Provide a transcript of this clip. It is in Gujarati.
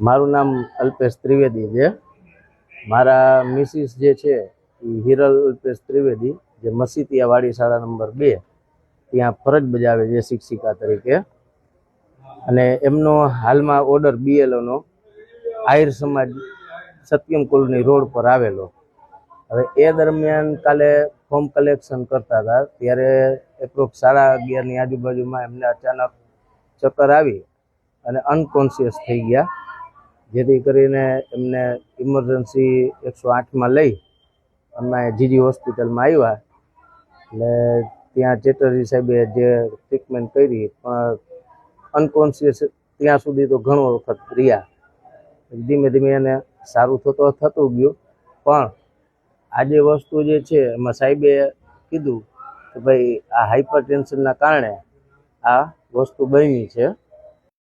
મારું નામ અલ્પેશ ત્રિવેદી છે. મારા મિસિસ જે છે, એ હિરલ અલ્પેશ ત્રિવેદી, જે મસીતિયા વાડી શાળા નંબર બે, ત્યાં ફરજ બજાવે છે શિક્ષિકા તરીકે. અને એમનો હાલમાં ઓર્ડર બીએલઓનો આહિર સમાજ સત્યમ કોલોની રોડ પર આવેલો. હવે એ દરમિયાન કાલે ફોર્મ કલેક્શન કરતા હતા, ત્યારે એપ્રોક્સ સાડા અગિયારની આજુબાજુમાં એમને અચાનક ચક્કર આવી. અને અનકોન્શિયસ થઈ ગયા. જેથી કરીને એમને ઇમરજન્સી એકસો આઠમાં લઈ અમે જીજી હોસ્પિટલમાં આવ્યા. એટલે ત્યાં ચેટર્જી સાહેબે જે ટ્રીટમેન્ટ કરી, પણ અનકોન્શિયસ ત્યાં સુધી તો ઘણો વખત રહ્યા. ધીમે ધીમે એને સારું થતો થતું ગયું. પણ આ જે વસ્તુ જે છે, એમાં સાહેબે કીધું કે ભાઈ આ હાઇપર ટેન્શનના કારણે આ વસ્તુ બની છે.